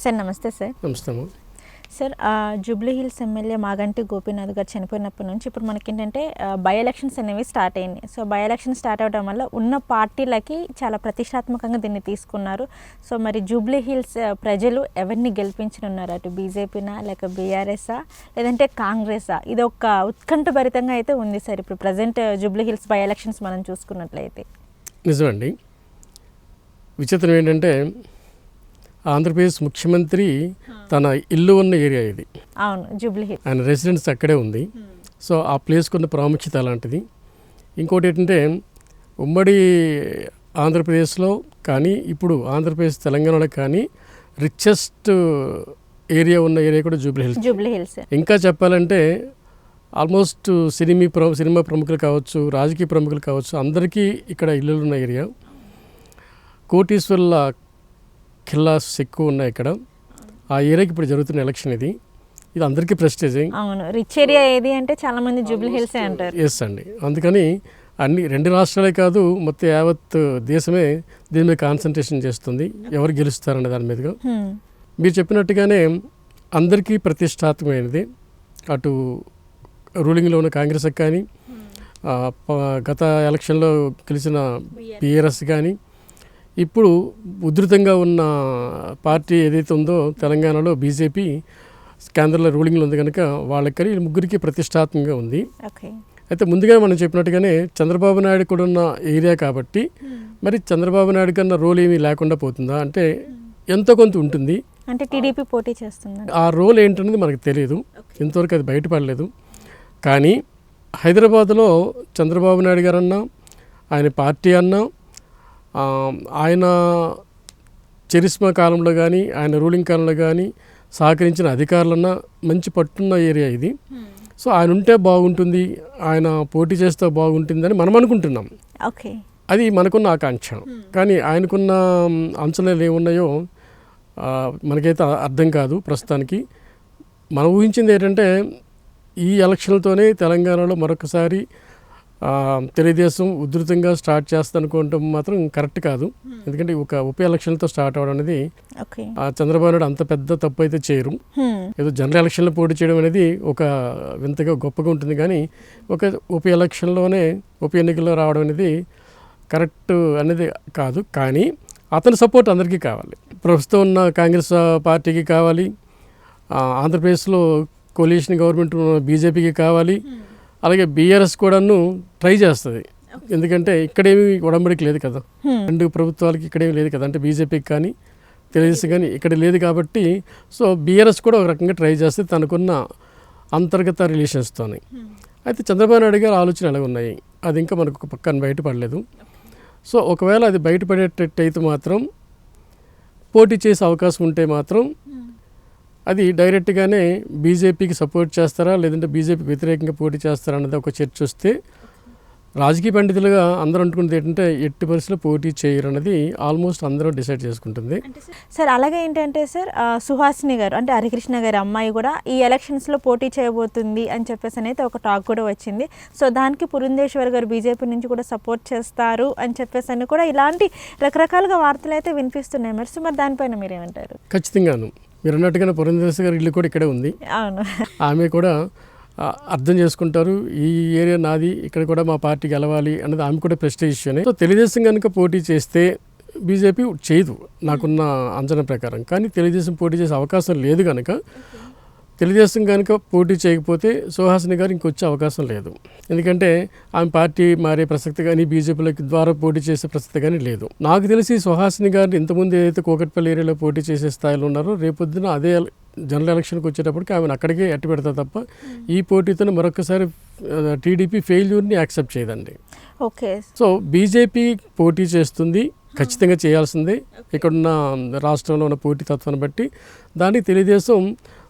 Sir నమస్తే sir. నమస్తే. Sir Jubilee Hills MLA Maganti Gopinath గారు చనిపోయినప్పటి నుంచి ఇప్పుడు మనకేంటంటే ఆ, బై ఎలక్షన్స్ అనేవి స్టార్ట్ అయింది సో బై ఎలక్షన్ స్టార్ట్ అవడం వల్ల ఉన్న పార్టీలకి చాలా ప్రతిష్టాత్మకంగా దీన్ని తీసుకున్నారు. సో మరి జూబ్లీ హిల్స్ ప్రజలు ఎవరిని గెలిపించనున్నారు? అటు బీజేపీనా లేక బీఆర్ఎస్ఆ లేదంటే కాంగ్రెసా ఇది ఒక ఉత్కంఠభరితంగా అయితే ఉంది సార్. ఇప్పుడు present Jubilee Hills by elections మనం చూసుకున్నట్లయితే. నిజమండి. విచిత్రం ఏంటంటే ఆంధ్రప్రదేశ్ ముఖ్యమంత్రి తన ఇల్లు ఉన్న ఏరియా ఇది. అవును జూబ్లీ ఆయన రెసిడెన్స్ అక్కడే ఉంది. సో ఆ ప్లేస్కి ఉన్న ప్రాముఖ్యత అలాంటిది. ఇంకోటి ఏంటంటే ఉమ్మడి ఆంధ్రప్రదేశ్లో కానీ ఇప్పుడు ఆంధ్రప్రదేశ్ తెలంగాణలో కానీ రిచెస్ట్ ఏరియా ఉన్న ఏరియా కూడా జూబ్లీ హిల్స్. జూబ్లీ హిల్స్. ఇంకా చెప్పాలంటే ఆల్మోస్ట్ సినిమీ ప్ర సినిమా ప్రముఖులు కావచ్చు రాజకీయ ప్రముఖులు కావచ్చు అందరికీ ఇక్కడ ఇల్లులు ఉన్న ఏరియా. కోటీశ్వర్ల ఖిల్లాస్ ఎక్కువ ఉన్నాయి ఇక్కడ. ఆ ఏరియాకి ఇప్పుడు జరుగుతున్న ఎలక్షన్ ఇది. ఇది అందరికీ ప్రెస్టేజింగ్ అవును. రిచ్ ఏరియా ఏది అంటే చాలా మంది జూబ్లీ హిల్సే అంటారు. ఎస్ అండి. అందుకని అన్ని రెండు రాష్ట్రాలే కాదు మొత్తం యావత్ దేశమే దీని మీద కాన్సన్ట్రేషన్ చేస్తుంది. ఎవరు గెలుస్తారనే దాని మీదుగా. మీరు చెప్పినట్టుగానే అందరికీ ప్రతిష్టాత్మకమైనది. అటు రూలింగ్లో ఉన్న కాంగ్రెస్కి కానీ గత ఎలక్షన్లో గెలిచిన పిఆర్ఎస్ కానీ ఇప్పుడు ఉధృతంగా ఉన్న పార్టీ ఏదైతే ఉందో తెలంగాణలో బీజేపీ కేంద్రంలో రూలింగ్లో ఉంది కనుక వాళ్ళకి ముగ్గురికి ప్రతిష్టాత్మకంగా ఉంది. అయితే ముందుగా మనం చెప్పినట్టుగానే చంద్రబాబు నాయుడు కూడా ఉన్న ఏరియా కాబట్టి మరి చంద్రబాబు నాయుడు కన్నా రోల్ ఏమీ లేకుండా పోతుందా? అంటే ఎంతో కొంత ఉంటుంది. అంటే టీడీపీ పోటీ చేస్తుంది? ఆ రోల్ ఏంటనేది మనకు తెలియదు ఇంతవరకు అది బయటపడలేదు. కానీ హైదరాబాద్లో చంద్రబాబు నాయుడు గారు అన్నా ఆయన పార్టీ అన్నా ఆయన చరిస్మా కాలంలో కానీ ఆయన రూలింగ్ కాలంలో కానీ సహకరించిన అధికారులన్నా మంచి పట్టున్న ఏరియా ఇది. సో ఆయన ఉంటే బాగుంటుంది ఆయన పోటీ చేస్తే బాగుంటుందని మనం అనుకుంటున్నాం. ఓకే. అది మనకున్న ఆకాంక్ష. కానీ ఆయనకున్న అంచనాలు ఏమున్నాయో మనకైతే అర్థం కాదు ప్రస్తుతానికి. మనం ఊహించింది ఏంటంటే ఈ ఎలక్షన్లతోనే తెలంగాణలో మరొకసారి తెలుగుదేశం ఉధృతంగా స్టార్ట్ చేస్తా అనుకోవటం మాత్రం కరెక్ట్ కాదు. ఎందుకంటే ఒక ఉప ఎలక్షన్లతో స్టార్ట్ అవ్వడం అనేది చంద్రబాబు నాయుడు అంత పెద్ద తప్పు అయితే చేయరు. హ్మ్. ఏదో జనరల్ ఎలక్షన్లో పోటీ చేయడం అనేది ఒక వింతగా గొప్పగా ఉంటుంది. కానీ ఒక ఉప ఎలక్షన్లోనే ఉప ఎన్నికల్లో రావడం అనేది కరెక్ట్ అనేది కాదు. కానీ అతని సపోర్ట్ అందరికీ కావాలి. ప్రస్తుతం ఉన్న కాంగ్రెస్ పార్టీకి కావాలి. ఆంధ్రప్రదేశ్లో కొలిషన్ గవర్నమెంట్ బీజేపీకి కావాలి. అలాగే బీఆర్ఎస్ కూడాను ట్రై చేస్తుంది. ఎందుకంటే ఇక్కడేమి ఉడంబడికి లేదు కదా. రెండు ప్రభుత్వాలకి ఇక్కడేమి లేదు కదా. అంటే బీజేపీకి కానీ తెలుగుదేశం కానీ ఇక్కడ లేదు కాబట్టి సో బీఆర్ఎస్ కూడా ఒక రకంగా ట్రై చేస్తే తనకున్న అంతర్గత రిలేషన్స్తోని అయితే చంద్రబాబు నాయుడు గారి ఆలోచన ఎలా ఉన్నాయి? అది ఇంకా మనకు ఒక పక్కన బయటపడలేదు. సో ఒకవేళ అది బయటపడేటట్టు అయితే మాత్రం పోటీ చేసే అవకాశం ఉంటే మాత్రం అది డైరెక్ట్గానే బీజేపీకి సపోర్ట్ చేస్తారా? లేదంటే బీజేపీకి వ్యతిరేకంగా పోటీ చేస్తారా అన్నది ఒక చర్చ వస్తే రాజకీయ పండితులుగా అందరూ అనుకున్నది ఏంటంటే ఎట్టి పరిస్థితుల్లో పోటీ చేయరు అన్నది ఆల్మోస్ట్ అందరూ డిసైడ్ చేసుకుంటుంది. సార్ అలాగే ఏంటంటే సార్ సుహాసిని గారు అంటే హరికృష్ణ గారి అమ్మాయి కూడా ఈ ఎలక్షన్స్లో పోటీ చేయబోతుంది అని చెప్పేసి అయితే ఒక టాక్ కూడా వచ్చింది. సో దానికి పురంధేశ్వర్ గారు బీజేపీ నుంచి కూడా సపోర్ట్ చేస్తారు అని చెప్పేసి అని కూడా ఇలాంటి రకరకాలుగా వార్తలు అయితే వినిపిస్తున్నాయి. మరి సో మరి దానిపైన మీరేమంటారు? ఖచ్చితంగాను. మీరు అన్నట్టుగానే పురంధేశ్వరి గారి ఇల్లు కూడా ఇక్కడే ఉంది. ఆమె కూడా అర్థం చేసుకుంటారు ఈ ఏరియా నాది ఇక్కడ కూడా మా పార్టీ గెలవాలి అన్నది ఆమె కూడా ప్రెస్టేజ్ ఇష్యూనే. సో తెలుగుదేశం కనుక పోటీ చేస్తే బీజేపీ చేయదు నాకున్న అంచనా ప్రకారం. కానీ తెలుగుదేశం పోటీ చేసే అవకాశం లేదు కనుక తెలుగుదేశం కనుక పోటీ చేయకపోతే సుహాసిని గారు ఇంకొచ్చే అవకాశం లేదు. ఎందుకంటే ఆమె పార్టీ మారే ప్రసక్తి కానీ బీజేపీలోకి ద్వారా పోటీ చేసే ప్రసక్తి కానీ లేదు. నాకు తెలిసి సుహాసిని గారిని ఇంతకుముందు ఏదైతే కోకట్పల్లి ఏరియాలో పోటీ చేసే స్థాయిలో ఉన్నారో రేపొద్దున అదే జనరల్ ఎలక్షన్కి వచ్చేటప్పటికి ఆమెను అక్కడికే ఎట్టి పెడతా తప్ప ఈ పోటీతో మరొకసారి టీడీపీ ఫెయిల్యూర్ని యాక్సెప్ట్ చేయదండి. ఓకే. సో బీజేపీ పోటీ చేస్తుంది ఖచ్చితంగా చేయాల్సిందే. ఇక్కడున్న రాష్ట్రంలో ఉన్న పోటీ తత్వాన్ని బట్టి దాన్ని తెలుగుదేశం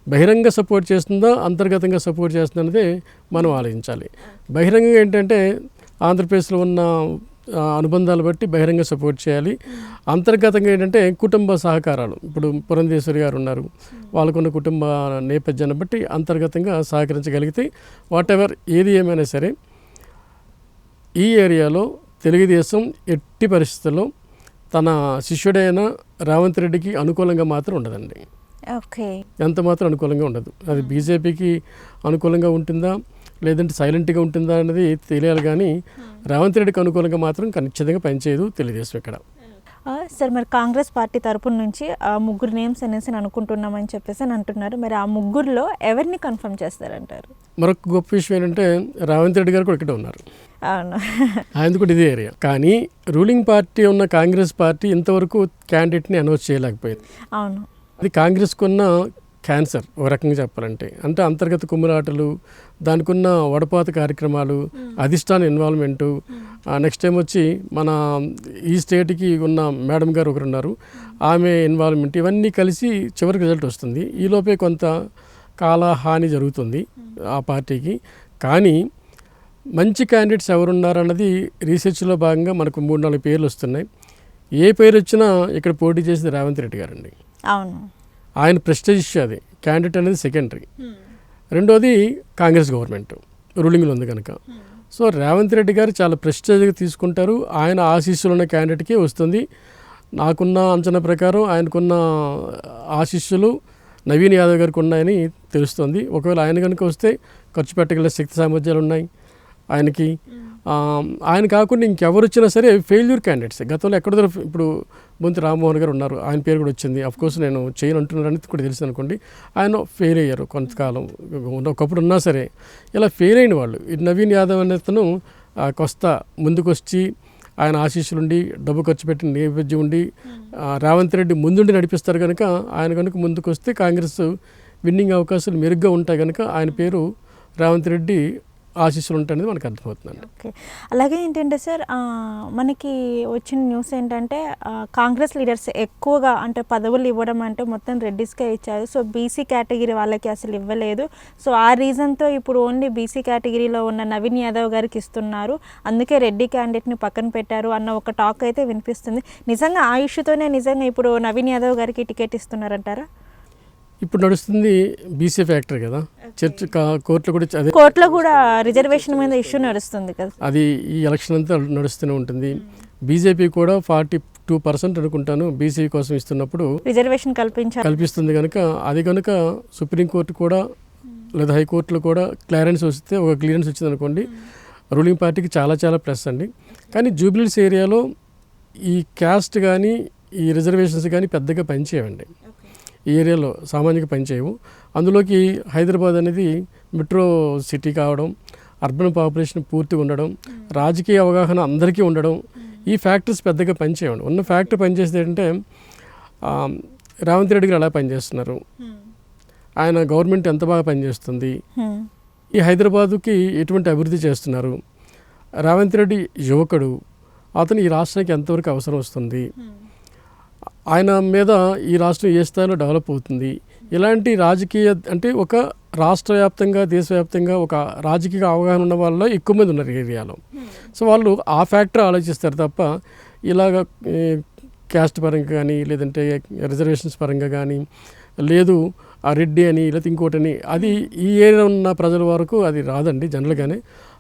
బహిరంగ సపోర్ట్ చేస్తుందా అంతర్గతంగా సపోర్ట్ చేస్తుందా అనేది మనం ఆలోచించాలి. బహిరంగంగా ఏంటంటే ఆంధ్రప్రదేశ్లో ఉన్న అనుబంధాలు బట్టి బహిరంగ సపోర్ట్ చేయాలి. అంతర్గతంగా ఏంటంటే కుటుంబ సహకారాలు. ఇప్పుడు పురంధేశ్వరి గారు ఉన్నారు. వాళ్ళకున్న కుటుంబ నేపథ్యాన్ని బట్టి అంతర్గతంగా సహకరించగలిగితే వాట్ ఎవర్ ఏది ఏమైనా సరే ఈ ఏరియాలో తెలుగుదేశం ఎట్టి పరిస్థితుల్లో తన శిష్యుడైన రేవంత్ రెడ్డికి అనుకూలంగా మాత్రం ఉండదండి. ఎంత మాత్రం అనుకూలంగా ఉండదు. అది బీజేపీకి అనుకూలంగా ఉంటుందా లేదంటే సైలెంట్గా ఉంటుందా అనేది తెలియాలి కానీ రేవంత్ రెడ్డికి అనుకూలంగా మాత్రం ఖచ్చితంగా పనిచేయదు తెలుగుదేశం ఇక్కడ. సార్ మరి కాంగ్రెస్ పార్టీ తరపున నుంచి ఆ ముగ్గురు నేమ్స్ అనేసి అని అనుకుంటున్నామని చెప్పేసి అని అంటున్నారు. మరి ఆ ముగ్గురులో ఎవరిని కన్ఫర్మ్ చేస్తారంటారు? మరొక గొప్ప విషయం ఏంటంటే రేవంత్ రెడ్డి గారు కూడా ఇక్కడే ఉన్నారు. అవును. ఆయన కూడా ఇదే ఏరియా కానీ రూలింగ్ పార్టీ ఉన్న కాంగ్రెస్ పార్టీ ఇంతవరకు క్యాండిడేట్ని అనౌన్స్ చేయలేకపోయింది. అవును. అది కాంగ్రెస్కు ఉన్న క్యాన్సర్ ఒక రకంగా చెప్పాలంటే. అంటే అంతర్గత కుమ్ములాటలు దానికి ఉన్న వడపాత కార్యక్రమాలు అధిష్టాన ఇన్వాల్వ్మెంటు నెక్స్ట్ టైం వచ్చి మన ఈ స్టేట్కి ఉన్న మేడం గారు ఒకరు ఉన్నారు. ఆమె ఇన్వాల్వ్మెంట్ ఇవన్నీ కలిసి చివరికి రిజల్ట్ వస్తుంది. ఈలోపే కొంత కాల హాని జరుగుతుంది ఆ పార్టీకి. కానీ మంచి క్యాండిడేట్స్ ఎవరున్నారన్నది రీసెర్చ్లో భాగంగా మనకు మూడు నాలుగు పేర్లు వస్తున్నాయి. ఏ పేరు వచ్చినా ఇక్కడ పోటీ చేసేది రేవంత్ రెడ్డి గారండి. అవును. ఆయన ప్రెస్టేజ్ ఇష్యూ అది క్యాండిడేట్ అనేది సెకండరీ. రెండోది కాంగ్రెస్ గవర్నమెంట్ రూలింగ్లో ఉంది కనుక సో రేవంత్ రెడ్డి గారు చాలా ప్రెస్టేజ్గా తీసుకుంటారు. ఆయన ఆశీస్సులు ఉన్న క్యాండిడేట్కే వస్తుంది. నాకున్న అంచనా ప్రకారం ఆయనకున్న ఆశీస్సులు నవీన్ యాదవ్ గారికి ఉన్నాయని తెలుస్తుంది. ఒకవేళ ఆయన కనుక వస్తే ఖర్చు పెట్టగల శక్తి సామర్థ్యాలు ఉన్నాయి. ఆయనకి ఆ, ఆయన కాకుండా ఇంకెవరు వచ్చినా సరే ఫెయిల్యూర్ క్యాండిడేట్స్ గతంలో ఎక్కడ ఇప్పుడు బొంతి రామ్మోహన్ గారు ఉన్నారు. ఆయన పేరు కూడా వచ్చింది. అఫ్ కోర్స్ నేను చేయను అంటున్నారని కూడా తెలుసు అనుకోండి. ఆయన ఫెయిల్ అయ్యారు కొంతకాలం. ఒకప్పుడు ఉన్నా సరే ఇలా ఫెయిల్ అయిన వాళ్ళు. ఈ నవీన్ యాదవ్ అనేతను కొస్తా కొస్త ముందుకొచ్చి ఆయన ఆశీస్సులుండి డబ్బు ఖర్చు పెట్టిన నేపథ్యం ఉండి రేవంత్ రెడ్డి ముందుండి నడిపిస్తారు కనుక ఆయన కనుక ముందుకు వస్తే కాంగ్రెస్ విన్నింగ్ అవకాశాలు మెరుగ్గా ఉంటాయి కనుక ఆయన పేరు రేవంత్ రెడ్డి ఆశీస్సులు ఉంటాయనేది మనకు అర్థమవుతుందండి. ఓకే. అలాగే ఏంటంటే సార్ మనకి వచ్చిన న్యూస్ ఏంటంటే కాంగ్రెస్ లీడర్స్ ఎక్కువగా అంటే పదవులు ఇవ్వడం అంటే మొత్తం రెడ్డిస్కే ఇచ్చారు. సో బీసీ కేటగిరీ వాళ్ళకి అసలు ఇవ్వలేదు. సో ఆ రీజన్తో ఇప్పుడు ఓన్లీ బీసీ కేటగిరీలో ఉన్న నవీన్ యాదవ్ గారికి ఇస్తున్నారు. అందుకే రెడ్డి క్యాండిడేట్ని పక్కన పెట్టారు అన్న ఒక టాక్ అయితే వినిపిస్తుంది. నిజంగా ఆ ఇష్యూతోనే నిజంగా ఇప్పుడు నవీన్ యాదవ్ గారికి టికెట్ ఇస్తున్నారంటారా? ఇప్పుడు నడుస్తుంది బీసీ ఫ్యాక్టరీ కదా. చర్చ్ కోర్టులో కూడా అదే కోర్టులో కూడా రిజర్వేషన్ మీద ఇష్యూ నడుస్తుంది కదా. అది ఈ ఎలక్షన్ అంతా నడుస్తూనే ఉంటుంది. బీజేపీ కూడా ఫార్టీ టూ పర్సెంట్ అనుకుంటాను బీసీ కోసం ఇస్తున్నప్పుడు రిజర్వేషన్ కల్పించారు కల్పిస్తుంది కనుక అది కనుక సుప్రీంకోర్టు కూడా లేదా హైకోర్టులో కూడా క్లియరెన్స్ వస్తే ఒక క్లియరెన్స్ వచ్చింది అనుకోండి రూలింగ్ పార్టీకి చాలా చాలా ప్లస్ అండి. కానీ జూబ్లీస్ ఏరియాలో ఈ క్యాస్ట్ కానీ ఈ రిజర్వేషన్స్ కానీ పెద్దగా పనిచేయవండి. ఈ ఏరియాలో సామాన్యంగా పనిచేయవు. అందులోకి హైదరాబాద్ అనేది మెట్రో సిటీ కావడం అర్బన్ పాపులేషన్ పూర్తిగా ఉండడం రాజకీయ అవగాహన అందరికీ ఉండడం ఈ ఫ్యాక్టర్స్ పెద్దగా పనిచేయండి ఉన్న ఫ్యాక్టర్ పనిచేసేది ఏంటంటే రేవంత్ రెడ్డి గారు ఎలా పనిచేస్తున్నారు. ఆయన గవర్నమెంట్ ఎంత బాగా పనిచేస్తుంది. ఈ హైదరాబాదుకి ఎటువంటి అభివృద్ధి చేస్తున్నారు? రేవంత్ రెడ్డి యువకుడు. అతను ఈ రాష్ట్రానికి ఎంతవరకు అవసరం వస్తుంది? ఆయన మీద ఈ రాష్ట్రం ఏ స్థాయిలో డెవలప్ అవుతుంది? ఇలాంటి రాజకీయ అంటే ఒక రాష్ట్ర వ్యాప్తంగా దేశవ్యాప్తంగా ఒక రాజకీయ అవగాహన ఉన్న వాళ్ళలో ఎక్కువ మంది ఉన్నారు ఏరియాలో. సో వాళ్ళు ఆ ఫ్యాక్టర్ ఆలోచిస్తారు తప్ప ఇలాగ క్యాస్ట్ పరంగా కానీ లేదంటే రిజర్వేషన్స్ పరంగా కానీ లేదు ఆ రెడ్డి అని లేకపోతే ఇంకోటని అది ఈ ఏరియా ఉన్న ప్రజల వరకు అది రాదండి జనరల్గానే.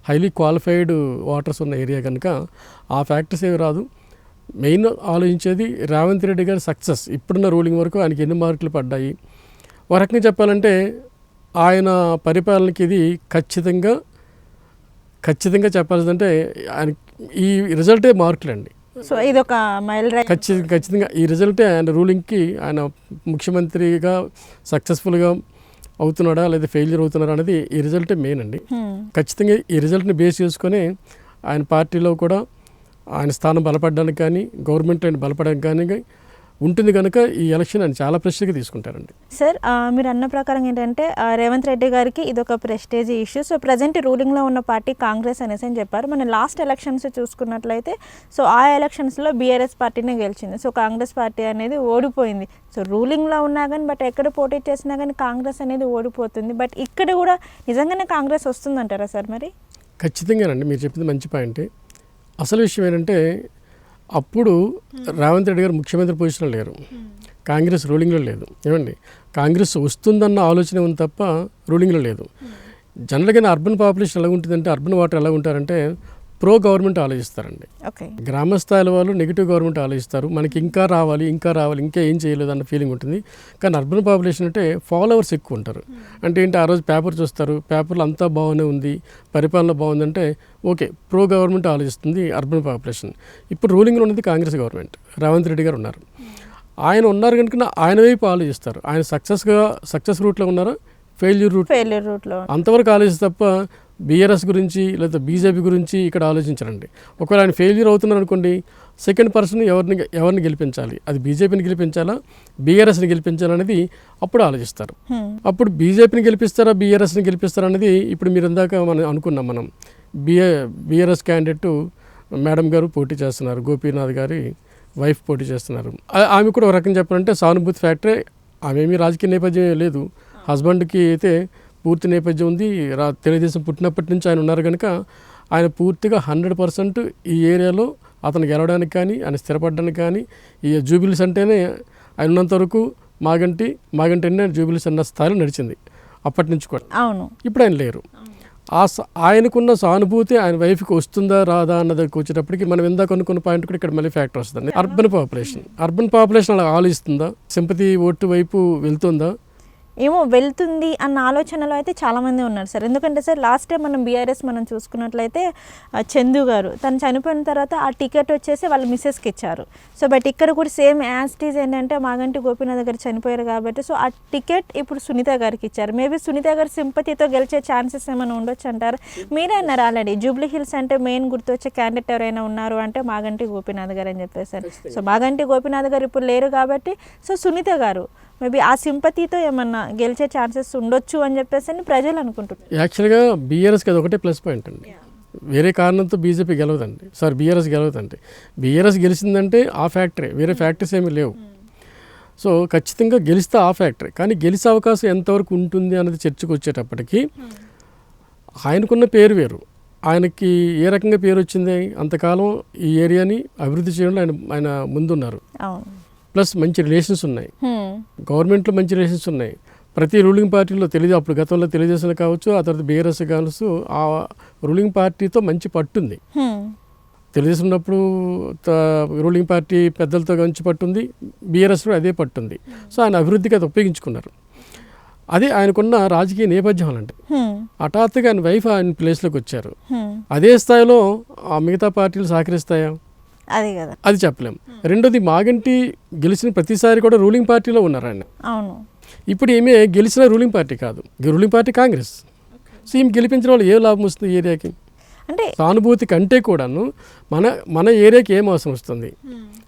హైలీ క్వాలిఫైడ్ వాటర్స్ ఉన్న ఏరియా కనుక ఆ ఫ్యాక్టర్స్ ఏవి రాదు. మెయిన్ ఆలోచించేది రేవంత్ రెడ్డి గారి సక్సెస్. ఇప్పుడున్న రూలింగ్ వరకు ఆయనకి ఎన్ని మార్కులు పడ్డాయి? ఒక రకంగా చెప్పాలంటే ఆయన పరిపాలనకి ఇది ఖచ్చితంగా ఖచ్చితంగా చెప్పాల్సిందంటే ఆయన ఈ రిజల్టే మార్కులండి. సో ఇది ఒక మైల్ ఖచ్చితంగా ఖచ్చితంగా ఈ రిజల్టే ఆయన రూలింగ్కి ఆయన ముఖ్యమంత్రిగా సక్సెస్ఫుల్గా అవుతున్నాడా లేదా ఫెయిల్యూర్ అవుతున్నాడా అనేది ఈ రిజల్టే మెయిన్ అండి. ఖచ్చితంగా ఈ రిజల్ట్ని బేస్ చేసుకొని ఆయన పార్టీలో కూడా ఆయన స్థానం బలపడడానికి కానీ గవర్నమెంట్ ఆయన బలపడడానికి కానీ ఉంటుంది కనుక ఈ ఎలక్షన్ ఆయన చాలా ప్రెస్టీగా తీసుకుంటారండి. సార్ మీరు అన్న ప్రకారం ఏంటంటే రేవంత్ రెడ్డి గారికి ఇది ఒక ప్రెస్టేజ్ ఇష్యూ. సో ప్రజెంట్ రూలింగ్లో ఉన్న పార్టీ కాంగ్రెస్ అనేసి అని చెప్పారు. మన లాస్ట్ ఎలక్షన్స్ చూసుకున్నట్లయితే సో ఆ ఎలక్షన్స్లో బీఆర్ఎస్ పార్టీనే గెలిచింది. సో కాంగ్రెస్ పార్టీ అనేది ఓడిపోయింది. సో రూలింగ్లో ఉన్నా కానీ బట్ ఎక్కడ పోటీ చేసినా కానీ కాంగ్రెస్ అనేది ఓడిపోతుంది. బట్ ఇక్కడ కూడా నిజంగానే కాంగ్రెస్ వస్తుందంటారా సార్ మరి? ఖచ్చితంగానండి. మీరు చెప్పింది మంచి పాయింటే. అసలు విషయం ఏంటంటే అప్పుడు రేవంత్ రెడ్డి గారు ముఖ్యమంత్రి పొజిషన్లో లేరు. కాంగ్రెస్ రూలింగ్లో లేదు. ఏమండి? కాంగ్రెస్ వస్తుందన్న ఆలోచన ఉంది తప్ప రూలింగ్లో లేదు. జనరల్గా అర్బన్ పాపులేషన్ ఎలా ఉంటుందంటే అర్బన్ వాటర్ ఎలా ఉంటారంటే ప్రో గవర్నమెంట్ ఆలోచిస్తారండి. గ్రామ స్థాయిలో వాళ్ళు నెగిటివ్ గవర్నమెంట్ ఆలోచిస్తారు. మనకి ఇంకా రావాలి ఇంకా రావాలి ఇంకా ఏం చేయలేదు అన్న ఫీలింగ్ ఉంటుంది. కానీ అర్బన్ పాపులేషన్ అంటే ఫాలోవర్స్ ఎక్కువ ఉంటారు. అంటే ఏంటి ఆ రోజు పేపర్ చూస్తారు. పేపర్లో అంతా బాగానే ఉంది. పరిపాలన బాగుందంటే ఓకే ప్రో గవర్నమెంట్ ఆలోచిస్తుంది అర్బన్ పాపులేషన్. ఇప్పుడు రూలింగ్లో ఉన్నది కాంగ్రెస్ గవర్నమెంట్. రేవంత్ రెడ్డి గారు ఉన్నారు. ఆయన ఉన్నారు కనుక ఆయన వైపు ఆలోచిస్తారు. ఆయన సక్సెస్గా సక్సెస్ రూట్లో ఉన్నారా? ఫెయిల్యూర్ రూట్ ఫెయిల్యూర్ రూట్లో అంతవరకు ఆలోచిస్తే తప్ప బీఆర్ఎస్ గురించి లేదా బీజేపీ గురించి ఇక్కడ ఆలోచించరండి. ఒకవేళ ఆయన ఫెయిల్యూర్ అవుతున్నారు అనుకోండి సెకండ్ పర్సన్ ఎవరిని ఎవరిని గెలిపించాలి? అది బీజేపీని గెలిపించాలా? బీఆర్ఎస్ని గెలిపించాలా అనేది అప్పుడు ఆలోచిస్తారు. అప్పుడు బీజేపీని గెలిపిస్తారా బీఆర్ఎస్ని గెలిపిస్తారా అనేది ఇప్పుడు మీరు ఇందాక మనం అనుకున్నాం మనం. బిఏ బీఆర్ఎస్ క్యాండిడేట్ మేడం గారు పోటీ చేస్తున్నారు గోపీనాథ్ గారి వైఫ్ పోటీ చేస్తున్నారు. ఆమె కూడా ఒక రకం చెప్పాలంటే సానుభూతి ఫ్యాక్టరీ ఆమె ఏమీ రాజకీయ నేపథ్యం లేదు. హస్బెండ్కి అయితే పూర్తి నేపథ్యం ఉంది. రా తెలుగుదేశం పుట్టినప్పటి నుంచి ఆయన ఉన్నారు కనుక ఆయన పూర్తిగా హండ్రెడ్ పర్సెంట్ ఈ ఏరియాలో అతను గెలవడానికి కానీ ఆయన స్థిరపడడానికి కానీ ఈ జూబిలీస్ అంటేనే ఆయన ఉన్నంత వరకు మాగంటి మాగంటి అనే జూబిలీస్ అన్న స్థాయిలో నడిచింది. అప్పటి నుంచి కూడా. అవును. ఇప్పుడు ఆయన లేరు. ఆ ఆయనకున్న సానుభూతి ఆయన వైఫ్కి వస్తుందా రాదా అన్న దగ్గరికి వచ్చేటప్పటికి మనం ఇందాక అనుకున్న పాయింట్ కూడా ఇక్కడ మళ్ళీ ఫ్యాక్టర్ వస్తుంది. Urban population. అర్బన్ పాపులేషన్ అలా ఆలోచిస్తుందా? సింపతి ఓటు వైపు వెళ్తుందా? ఏమో వెళ్తుంది అన్న ఆలోచనలో అయితే చాలా మంది ఉన్నారు సార్. ఎందుకంటే సార్ లాస్ట్ టైం మనం బీఆర్ఎస్ మనం చూసుకున్నట్లయితే చందు గారు తను చనిపోయిన తర్వాత ఆ టికెట్ వచ్చేసి వాళ్ళ మిస్సెస్కి ఇచ్చారు. సో బట్ ఇక్కడ కూడా సేమ్ యాస్టీజ్ ఏంటంటే మాగంటి గోపీనాథ్ గారు చనిపోయారు కాబట్టి సో ఆ టికెట్ ఇప్పుడు సునీత గారికి ఇచ్చారు. మేబీ సునీత గారు సింపతితో గెలిచే ఛాన్సెస్ ఏమైనా ఉండొచ్చు అంటారు? మీరే అన్నారు ఆల్రెడీ జూబ్లీ హిల్స్ అంటే మెయిన్ గుర్తొచ్చే క్యాండిడేట్ ఎవరైనా ఉన్నారు అంటే మాగంటి గోపీనాథ్ గారు అని చెప్పేసారు సో మాగంటి గోపీనాథ్ గారు ఇప్పుడు లేరు కాబట్టి సో సునీత గారు మేబీ ఆ సింపతితో ఏమన్నా గెలిచే ఛాన్సెస్ ఉండొచ్చు అని చెప్పేసి అని ప్రజలు అనుకుంటున్నారు. యాక్చువల్గా బీఆర్ఎస్కి అది ఒకటే ప్లస్ పాయింట్ అండి. వేరే కారణంతో బీజేపీ గెలవదండి. సారీ బీఆర్ఎస్ గెలవదండి. బీఆర్ఎస్ గెలిచిందంటే ఆ ఫ్యాక్టరీ వేరే ఫ్యాక్టరీస్ ఏమీ లేవు. సో ఖచ్చితంగా గెలిస్తే ఆ ఫ్యాక్టరీ. కానీ గెలిచే అవకాశం ఎంతవరకు ఉంటుంది అన్నది చర్చకు వచ్చేటప్పటికి ఆయనకున్న పేరు వేరు. ఆయనకి ఏ రకంగా పేరు వచ్చింది అంతకాలం ఈ ఏరియాని అభివృద్ధి చేయడంలో ఆయన ఆయన ముందున్నారు. ప్లస్ మంచి రిలేషన్స్ ఉన్నాయి. గవర్నమెంట్లో మంచి రిలేషన్స్ ఉన్నాయి. ప్రతి రూలింగ్ పార్టీలో తెలియదు. అప్పుడు గతంలో తెలుగుదేశం కావచ్చు ఆ తర్వాత బీఆర్ఎస్ కావచ్చు ఆ రూలింగ్ పార్టీతో మంచి పట్టుంది. తెలుగుదేశం ఉన్నప్పుడు రూలింగ్ పార్టీ పెద్దలతో మంచి పట్టుంది బీఆర్ఎస్లో అదే పట్టుంది సో ఆయన అభివృద్ధికి అది ఉపయోగించుకున్నారు. అదే ఆయనకున్న రాజకీయ నేపథ్యం అలాంటి. హఠాత్తుగా ఆయన వైఫ్ ఆయన ప్లేస్లోకి వచ్చారు. అదే స్థాయిలో ఆ మిగతా పార్టీలు సహకరిస్తాయా? అదే కదా. అది చెప్పలేం. రెండోది మాగంటి గెలిచిన ప్రతిసారి కూడా రూలింగ్ పార్టీలో ఉన్నారు ఆయన. అవును. ఇప్పుడు ఏమే గెలిచిన రూలింగ్ పార్టీ కాదు. Ruling party Congress. సో ఈమె గెలిపించిన వాళ్ళు ఏ లాభం వస్తుంది ఏరియాకి? అంటే సానుభూతి కంటే కూడాను మన మన ఏరియాకి ఏం అవసరం వస్తుంది?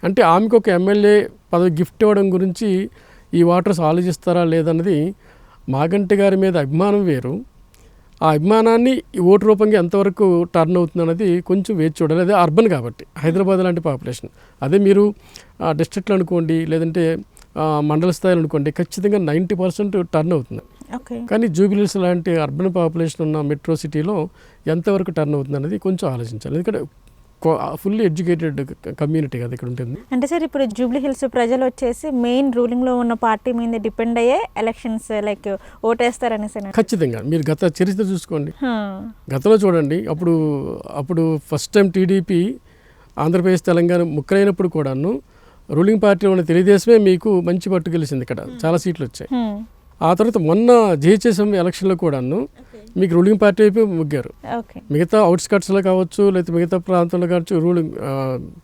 అంటే ఆమెకు ఒక ఎమ్మెల్యే పదవి గిఫ్ట్ ఇవ్వడం గురించి ఈ వాటర్స్ ఆలోచిస్తారా లేదన్నది మాగంటి గారి మీద అభిమానం వేరు. ఆ అభిమానాన్ని ఓటు రూపంగా ఎంతవరకు టర్న్ అవుతుంది అన్నది కొంచెం వేచి చూడాలి. అదే అర్బన్ కాబట్టి హైదరాబాద్ లాంటి పాపులేషన్. అదే మీరు డిస్ట్రిక్ట్లో అనుకోండి లేదంటే మండల స్థాయిలో అనుకోండి ఖచ్చితంగా నైంటీ పర్సెంట్ టర్న్ అవుతుంది. కానీ జూబిలీస్ లాంటి అర్బన్ పాపులేషన్ ఉన్న మెట్రో సిటీలో ఎంతవరకు టర్న్ అవుతుంది అనేది కొంచెం ఆలోచించాలి. ఎందుకంటే ఫుల్లీ ఎడ్యుకేటెడ్ కమ్యూనిటీ కదా ఇక్కడ ఉంటుంది. అంటే సార్ ఇప్పుడు జూబ్లీ హిల్స్ ప్రజలు వచ్చేసి మెయిన్ రూలింగ్లో ఉన్న పార్టీ మీద డిపెండ్ అయ్యే ఎలక్షన్స్ లైక్ ఓటేస్తారనేసి అన్నారు. ఖచ్చితంగా. మీరు గత చరిత్ర చూసుకోండి. గతంలో చూడండి అప్పుడు అప్పుడు first time TDP Andhra Pradesh Telangana ముక్కలైనప్పుడు కూడాను రూలింగ్ పార్టీలో ఉన్న తెలుగుదేశమే మీకు మంచి పట్టు గెలిచింది ఇక్కడ. చాలా సీట్లు వచ్చాయి. హ్మ్. ఆ తర్వాత మొన్న జిహెచ్ఎస్ఎం ఎలక్షన్లో కూడాను మీకు రూలింగ్ పార్టీ వైపు ముగ్గారు. మిగతా అవుట్స్కట్స్లో కావచ్చు లేకపోతే మిగతా ప్రాంతంలో కావచ్చు రూలింగ్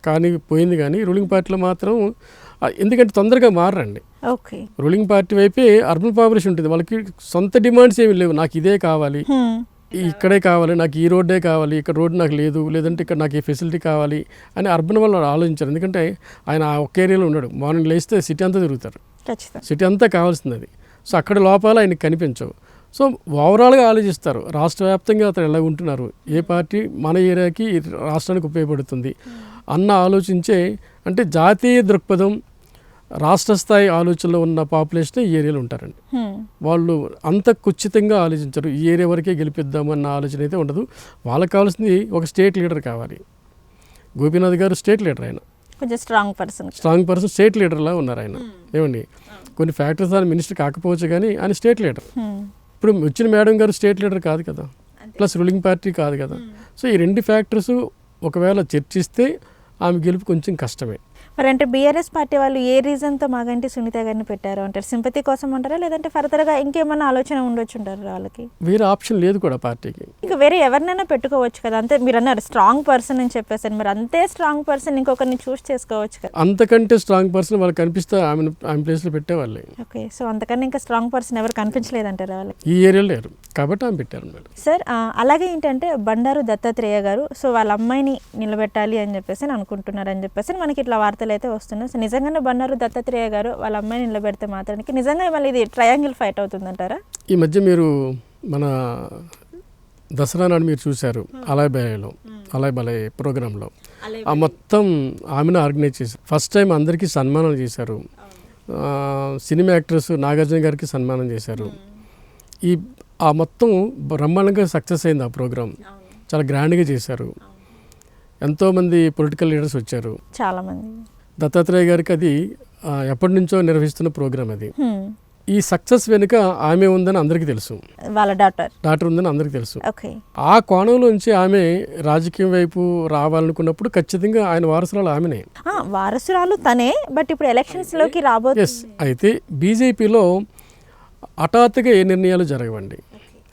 కానీ పోయింది కానీ రూలింగ్ పార్టీలో మాత్రం ఎందుకంటే తొందరగా మారండి రూలింగ్ పార్టీ వైపే అర్బన్ పాపులేషన్ ఉంటుంది. వాళ్ళకి సొంత డిమాండ్స్ ఏమి లేవు. నాకు ఇదే కావాలి. ఇక్కడే కావాలి. నాకు ఈ రోడ్డే కావాలి. ఇక్కడ రోడ్ నాకు లేదు. లేదంటే ఇక్కడ నాకు ఈ ఫెసిలిటీ కావాలి అని అర్బన్ వాళ్ళు ఆలోచించారు. ఎందుకంటే ఆయన ఒక్క ఏరియాలో ఉన్నాడు. మార్నింగ్ లేస్తే సిటీ అంతా తిరుగుతారు. సిటీ అంతా కావాల్సింది అది. సో అక్కడ లోపాలు ఆయనకి కనిపించవు. సో ఓవరాల్గా ఆలోచిస్తారు. రాష్ట్ర వ్యాప్తంగా అతను ఎలా ఉంటున్నారు? ఏ పార్టీ మన ఏరియాకి రాష్ట్రానికి ఉపయోగపడుతుంది? అన్న ఆలోచించే అంటే జాతీయ దృక్పథం రాష్ట్ర స్థాయి ఆలోచనలో ఉన్న పాపులేషన్ ఈ ఏరియాలో ఉంటారండి. వాళ్ళు అంత ఖచ్చితంగా ఆలోచించరు. ఈ ఏరియా వరకే గెలిపిద్దాము అన్న ఆలోచన అయితే ఉండదు. వాళ్ళకి కావాల్సింది ఒక స్టేట్ లీడర్ కావాలి. గోపీనాథ్ గారు స్టేట్ లీడర్ ఆయన. కొంచెం strong person. Strong person state లీడర్లా ఉన్నారు ఆయన. ఏమండి? కొన్ని ఫ్యాక్టరీస్ ఆయన మినిస్టర్ కాకపోవచ్చు కానీ ఆయన స్టేట్ లీడర్. ఇప్పుడు వచ్చిన మేడం గారు స్టేట్ లీడర్ కాదు కదా. ప్లస్ రూలింగ్ పార్టీ కాదు కదా. సో ఈ రెండు ఫ్యాక్టర్స్ ఒకవేళ చర్చిస్తే ఆమె గెలుపు కొంచెం కష్టమే. మరి అంటే బీఆర్ఎస్ పార్టీ వాళ్ళు ఏ రీజన్తో మాగంటి సునీత గారిని పెట్టారు అంటారు? సింపతి కోసం అంటారా? లేదంటే ఫర్దర్గా ఇంకేమన్నా ఆలోచన ఉండొచ్చు ఉంటారు వాళ్ళకి? వేరే ఆప్షన్ లేదు కూడా పార్టీకి. ఇంకా వేరే ఎవరినైనా పెట్టుకోవచ్చు కదా? అంతే మీరు అన్నారు స్ట్రాంగ్ పర్సన్ అని చెప్పేసారు. మరి అంతే స్ట్రాంగ్ పర్సన్ ఇంకొకరిని చూస్ చేసుకోవచ్చు కదా? అంతకంటే స్ట్రాంగ్ పర్సన్ వాళ్ళకి కనిపిస్తే ఆమె ఆమె ప్లేస్లో పెట్టేవాళ్ళే. ఓకే సో అంతకన్నా ఇంకా స్ట్రాంగ్ పర్సన్ ఎవరు కనిపించలేదంటారా వాళ్ళకి? ఈ ఏరియాలో లేరు. కాబట్టి ఆమె పెట్టారు సార్ అలాగే ఏంటంటే బండారు దత్తాత్రేయ గారు సో వాళ్ళ అమ్మాయిని నిలబెట్టాలి అని చెప్పేసి అని అనుకుంటున్నారు అని చెప్పేసి మనకి ఇట్లా వార్తలు అయితే వస్తున్నాయి. సో నిజంగానే బండారు దత్తాత్రేయ గారు వాళ్ళ అమ్మాయిని నిలబెడితే మాత్రానికి నిజంగా మళ్ళీ ఇది ట్రయాంగిల్ ఫైట్ అవుతుందంటారా? ఈ మధ్య మీరు మన దసరా నాడు మీరు చూశారు అలాయ్ బలేలో అలాయ్ బలే ప్రోగ్రాంలో. ఆ మొత్తం ఆమెను ఆర్గనైజ్ చేశారు. ఫస్ట్ టైం అందరికీ సన్మానం చేశారు. సినిమా యాక్ట్రెస్ నాగార్జున గారికి సన్మానం చేశారు. ఈ ఆ మొత్తం బ్రహ్మాండంగా సక్సెస్ అయింది ఆ ప్రోగ్రాం. చాలా గ్రాండ్గా చేశారు. ఎంతోమంది పొలిటికల్ లీడర్స్ వచ్చారు. చాలా మంది. దత్తాత్రేయ గారికి అది ఎప్పటి నుంచో నిర్వహిస్తున్న ప్రోగ్రాం అది. ఈ సక్సెస్ వెనుక ఆమె ఉందని అందరికీ తెలుసు. వాళ్ళ డాటర్. డాక్టర్ ఉందని అందరికీ తెలుసు. ఆ కోణంలోంచి ఆమె రాజకీయం వైపు రావాలనుకున్నప్పుడు ఖచ్చితంగా ఆయన వారసురాలు ఆమెనే. వారసురాలు తనే బట్ ఇప్పుడు ఎలక్షన్స్లోకి రాబో ఎస్ అయితే బీజేపీలో హఠాత్తుగా ఏ నిర్ణయాలు జరగవండి.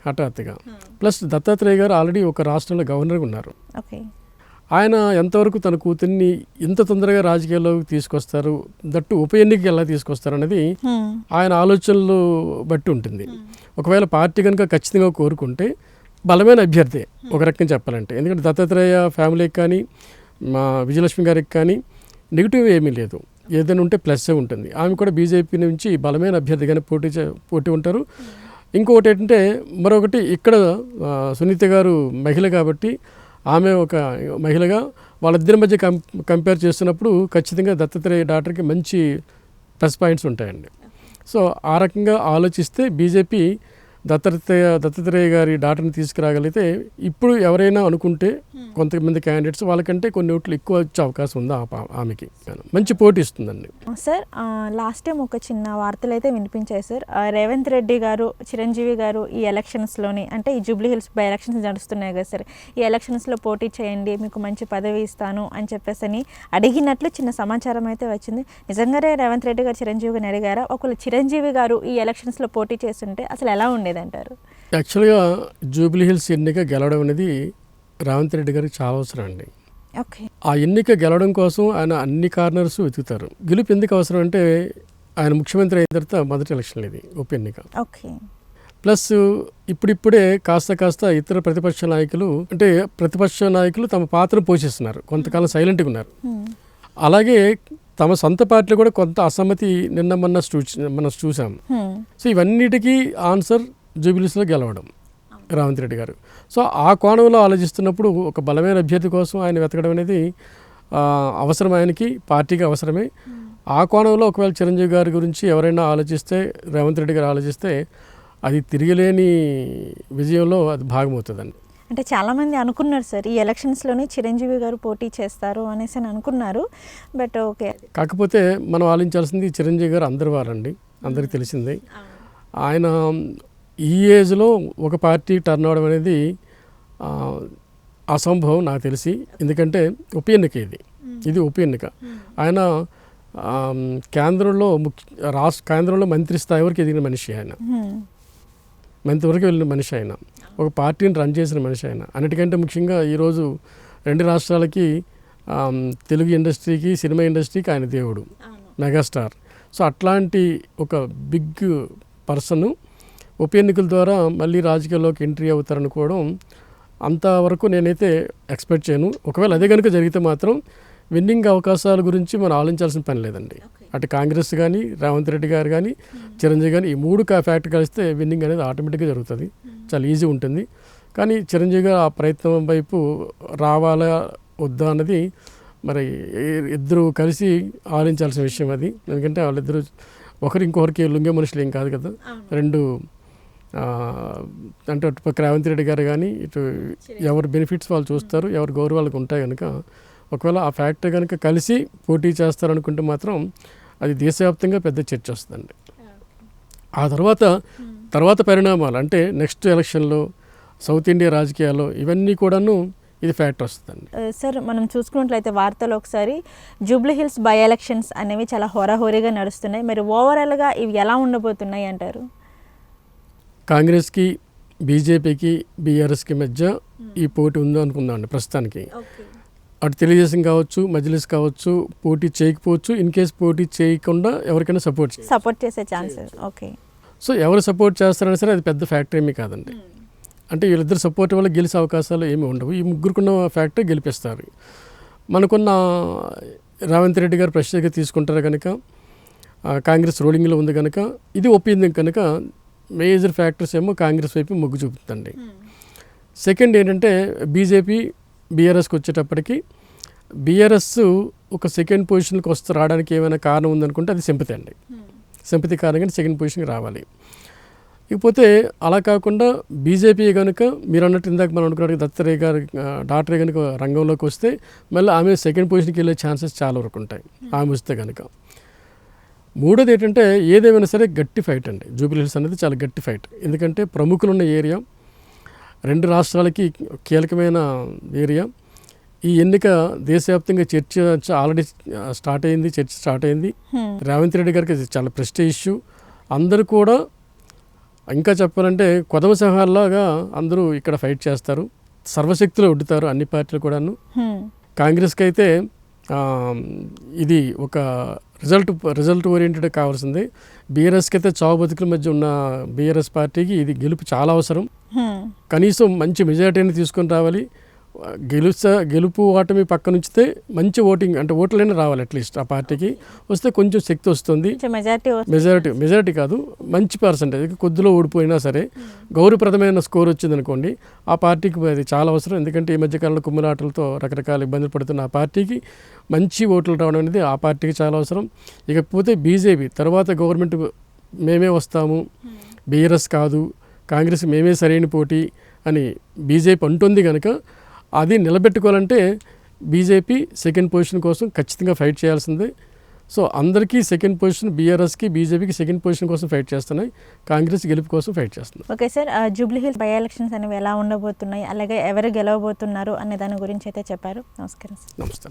హఠాత్తుగా. ప్లస్ దత్తాత్రేయ గారు ఆల్రెడీ ఒక రాష్ట్రంలో గవర్నర్గా ఉన్నారు. ఆయన ఎంతవరకు తన కూతుర్ని ఇంత తొందరగా రాజకీయాల్లోకి తీసుకొస్తారు దట్టు ఉప ఎన్నికకి ఎలా తీసుకొస్తారు అనేది. ఆయన ఆలోచనలు బట్టి ఉంటుంది. ఒకవేళ పార్టీ కనుక ఖచ్చితంగా కోరుకుంటే బలమైన అభ్యర్థి ఒక రకంగా చెప్పాలంటే. ఎందుకంటే దత్తాత్రేయ ఫ్యామిలీకి కానీ మా విజయలక్ష్మి గారికి కానీ నెగిటివ్ ఏమీ లేదు. ఏదైనా ఉంటే ప్లస్సే ఉంటుంది. ఆమె కూడా బీజేపీ నుంచి బలమైన అభ్యర్థిగానే పోటీ చే- పోటీ ఉంటారు. ఇంకొకటి ఏంటంటే మరొకటి ఇక్కడ సునీత గారు మహిళ కాబట్టి ఆమె ఒక మహిళగా వాళ్ళిద్దరి మధ్య కం కంపేర్ చేస్తున్నప్పుడు ఖచ్చితంగా దత్తాత్రేయ డాక్టర్కి మంచి ప్లస్ పాయింట్స్ ఉంటాయండి. సో ఆ రకంగా ఆలోచిస్తే బీజేపీ దత్తాత్రేయ దత్తాత్రేయ గారి డాక్టర్ని తీసుకురాగలిగితే ఇప్పుడు ఎవరైనా అనుకుంటే కొంతమంది క్యాండిడేట్స్ వాళ్ళకంటే కొన్ని ఓట్లు ఎక్కువ వచ్చే అవకాశం ఉంది ఆమెకి? మంచి పోటీ ఇస్తుందండి. సార్ లాస్ట్ టైం ఒక చిన్న వార్తలు అయితే వినిపించాయి సార్. రేవంత్ రెడ్డి గారు చిరంజీవి గారు ఈ ఎలక్షన్స్లోని అంటే ఈ జూబ్లీ హిల్స్ బై ఎలక్షన్స్ నడుస్తున్నాయి కదా సార్. ఈ ఎలక్షన్స్లో పోటీ చేయండి మీకు మంచి పదవి ఇస్తాను అని చెప్పేసి అని అడిగినట్లు చిన్న సమాచారం అయితే వచ్చింది. నిజంగానే రేవంత్ రెడ్డి గారు చిరంజీవి గారిని అడిగారా? ఒకవేళ చిరంజీవి గారు ఈ ఎలక్షన్స్లో పోటీ చేస్తుంటే అసలు ఎలా ఉండేదంటారు యాక్చువల్గా జూబ్లీ హిల్స్ ఎన్నిక గెలవడం అనేది రేవంత్ రెడ్డి గారికి చాలా అవసరం అండి. ఓకే. ఆ ఎన్నిక గెలవడం కోసం ఆయన అన్ని కార్నర్స్ వెతుకుతారు. గెలుపు ఎందుకు అవసరం అంటే ఆయన ముఖ్యమంత్రి అయిన తర్వాత మొదటి ఎలక్షన్ ఇది ఉప ఎన్నిక. ఓకే. ప్లస్ ఇప్పుడిప్పుడే కాస్త కాస్త ఇతర ప్రతిపక్ష నాయకులు అంటే ప్రతిపక్ష నాయకులు తమ పాత్ర పోషిస్తున్నారు. కొంతకాలం సైలెంట్గా ఉన్నారు. అలాగే తమ సొంత పార్టీలో కూడా కొంత అసమ్మతి నిన్న మొన్న మనం చూసాం. సో ఇవన్నిటికీ ఆన్సర్ జూబిలీస్లో గెలవడం రేవంత్ రెడ్డి గారు. సో ఆ కోణంలో ఆలోచిస్తున్నప్పుడు ఒక బలమైన అభ్యర్థి కోసం ఆయన వెతకడం అనేది అవసరం ఆయనకి పార్టీకి అవసరమే. ఆ కోణంలో ఒకవేళ చిరంజీవి గారి గురించి ఎవరైనా ఆలోచిస్తే రేవంత్ రెడ్డి గారు ఆలోచిస్తే అది తిరిగిలేని విజయంలో అది భాగమవుతుందండి. అంటే చాలామంది అనుకున్నారు సార్ ఈ ఎలక్షన్స్లోనే చిరంజీవి గారు పోటీ చేస్తారు అనేసి అని అనుకున్నారు. But okay. కాకపోతే మనం ఆలోచించాల్సింది చిరంజీవి గారు అందరి వారండి. అందరికీ తెలిసిందే. ఆయన ఈ ఏజ్లో ఒక పార్టీ టర్న్ అవడం అనేది అసంభవం నాకు తెలిసి. ఎందుకంటే ఉప ఎన్నిక ఇది. ఇది ఉప ఎన్నిక. ఆయన కేంద్రంలో ముఖ్య రాష్ట్ర కేంద్రంలో మంత్రి స్థాయి వరకు ఎదిగిన మనిషి ఆయన. మంత్రి వరకు వెళ్ళిన మనిషి ఆయన. ఒక పార్టీని రన్ చేసిన మనిషి ఆయన. అన్నిటికంటే ముఖ్యంగా ఈరోజు రెండు రాష్ట్రాలకి తెలుగు ఇండస్ట్రీకి సినిమా ఇండస్ట్రీకి ఆయన దేవుడు. మెగాస్టార్. సో అట్లాంటి ఒక బిగ్ పర్సన్ ఉప ఎన్నికల ద్వారా మళ్ళీ రాజకీయాల్లోకి ఎంట్రీ అవుతారనుకోవడం అంతవరకు నేనైతే ఎక్స్పెక్ట్ చేయను. ఒకవేళ అదే కనుక జరిగితే మాత్రం విన్నింగ్ అవకాశాల గురించి మనం ఆలోచించాల్సిన పని లేదండి. అటు కాంగ్రెస్ కానీ రేవంత్ రెడ్డి గారు కానీ చిరంజీవి కానీ ఈ మూడు కా ఫ్యాక్టర్ కలిస్తే విన్నింగ్ అనేది ఆటోమేటిక్గా జరుగుతుంది. చాలా ఈజీ ఉంటుంది. కానీ చిరంజీవి గారు ఆ ప్రయత్నం వైపు రావాలా వద్దా అన్నది మరి ఇద్దరు కలిసి ఆలోచించాల్సిన విషయం అది. ఎందుకంటే వాళ్ళిద్దరు ఒకరు ఇంకొకరికి లొంగే మనుషులు ఏం కాదు కదా. రెండు అంటే అటుపక్క రేవంత్ రెడ్డి గారు కానీ ఇటు ఎవరు బెనిఫిట్స్ వాళ్ళు చూస్తారు ఎవరు గౌరవాలకు ఉంటాయి కనుక ఒకవేళ ఆ ఫ్యాక్టరీ కనుక కలిసి పోటీ చేస్తారనుకుంటే మాత్రం అది దేశవ్యాప్తంగా పెద్ద చర్చ వస్తుందండి. ఆ తర్వాత తర్వాత పరిణామాలు అంటే నెక్స్ట్ ఎలక్షన్లో సౌత్ ఇండియా రాజకీయాల్లో ఇవన్నీ కూడాను ఇది ఫ్యాక్టర్ వస్తుందండి. సార్ మనం చూసుకున్నట్లయితే వార్తలు ఒకసారి జూబ్లీ హిల్స్ బై ఎలక్షన్స్ అనేవి చాలా హోరాహోరీగా నడుస్తున్నాయి. మరి ఓవరాల్గా ఇవి ఎలా ఉండబోతున్నాయి అంటారు? కాంగ్రెస్కి బీజేపీకి బీఆర్ఎస్కి మధ్య ఈ పోటీ ఉందో అనుకుందామండి ప్రస్తుతానికి. అటు తెలుగుదేశం కావచ్చు మజ్లిస్ కావచ్చు పోటీ చేయకపోవచ్చు ఇన్ కేస్ పోటీ చేయకుండా ఎవరికైనా సపోర్ట్ సపోర్ట్ చేసే ఛాన్సెస్ ఓకే. సో ఎవరు సపోర్ట్ చేస్తారని సరే అది పెద్ద ఫ్యాక్టర్ ఏమీ కాదండి. అంటే వీళ్ళిద్దరు సపోర్ట్ వల్ల గెలిచే అవకాశాలు ఏమీ ఉండవు. ఈ ముగ్గురుకున్న ఫ్యాక్టర్ గెలిపిస్తారు. మనకున్న రేవంత్ రెడ్డి గారు ప్రెషర్గా తీసుకుంటారు కనుక కాంగ్రెస్ రోలింగ్లో ఉంది కనుక ఇది ఒపీనియన్ కనుక మేజర్ ఫ్యాక్టర్స్ ఏమో కాంగ్రెస్ వైపు మొగ్గు చూపుతుందండి. సెకండ్ ఏంటంటే బీజేపీ బీఆర్ఎస్కి వచ్చేటప్పటికి బీఆర్ఎస్ ఒక సెకండ్ పొజిషన్కి వస్తూ రావడానికి ఏమైనా కారణం ఉందనుకుంటే అది సింపతి అండి. సింపతి కారణంగా సెకండ్ పొజిషన్కి రావాలి. ఇకపోతే అలా కాకుండా బీజేపీ కనుక మీరు అన్నట్టు ఇందాక మనం అనుకున్నట్టు దత్తాత్రేయ గారు డాక్టర్ కనుక రంగంలోకి వస్తే మళ్ళీ ఆమె సెకండ్ పొజిషన్కి వెళ్ళే ఛాన్సెస్ చాలా వరకు ఉంటాయి. ఆమె వస్తే కనుక మూడోది ఏంటంటే ఏదేమైనా సరే గట్టి ఫైట్ అండి. జూబిలీ హిల్స్ అనేది చాలా గట్టి ఫైట్ ఎందుకంటే ప్రముఖులు ఉన్న ఏరియా రెండు రాష్ట్రాలకి కీలకమైన ఏరియా. ఈ ఎన్నిక దేశవ్యాప్తంగా చర్చ ఆల్రెడీ స్టార్ట్ అయింది చర్చ స్టార్ట్ అయింది. రేవంత్ రెడ్డి గారికి చాలా ప్రెస్టేజ్ ఇష్యూ అందరూ కూడా ఇంకా చెప్పాలంటే కొదవ సింహాల్లాగా అందరూ ఇక్కడ ఫైట్ చేస్తారు. సర్వశక్తులు ఒడ్డుతారు అన్ని పార్టీలు కూడాను. కాంగ్రెస్కి అయితే ఇది ఒక రిజల్ట్ రిజల్ట్ ఓరియంటెడ్ కావాల్సింది. బీఆర్ఎస్కి అయితే చావు బతుకుల మధ్య ఉన్న బీఆర్ఎస్ పార్టీకి ఇది గెలుపు చాలా అవసరం. కనీసం మంచి మెజారిటీని తీసుకొని రావాలి. గెలుస గెలుపు ఓటమి పక్కన ఉంచితే మంచి ఓటింగ్ అంటే ఓట్లైనా రావాలి అట్లీస్ట్ ఆ పార్టీకి. వస్తే కొంచెం శక్తి వస్తుంది. మెజారిటీ మెజారిటీ మెజారిటీ కాదు మంచి పర్సంటేజ్ కొద్దిలో ఓడిపోయినా సరే గౌరవప్రదమైన స్కోర్ వచ్చింది అనుకోండి ఆ పార్టీకి అది చాలా అవసరం. ఎందుకంటే ఈ మధ్యకాలంలో కుమ్ములాటలతో రకరకాల ఇబ్బందులు పడుతున్న ఆ పార్టీకి మంచి ఓట్లు రావడం అనేది ఆ పార్టీకి చాలా అవసరం. ఇకపోతే బీజేపీ తర్వాత గవర్నమెంట్ మేమే వస్తాము. బీఆర్ఎస్ కాదు కాంగ్రెస్ మేమే సరైన పోటీ అని బీజేపీ అంటుంది కనుక అది నిలబెట్టుకోవాలంటే బీజేపీ సెకండ్ పొజిషన్ కోసం ఖచ్చితంగా ఫైట్ చేయాల్సిందే. సో అందరికీ సెకండ్ పొజిషన్ బీఆర్ఎస్కి బీజేపీకి సెకండ్ పొజిషన్ కోసం ఫైట్ చేస్తున్నాయి. కాంగ్రెస్ గెలుపు కోసం ఫైట్ చేస్తుంది okay sir Jubilee Hills by elections అనేవి ఎలా ఉండబోతున్నాయి? అలాగే ఎవరు గెలవబోతున్నారు అనే దాని గురించి అయితే చెప్పారు. నమస్కారం సార్. నమస్తే.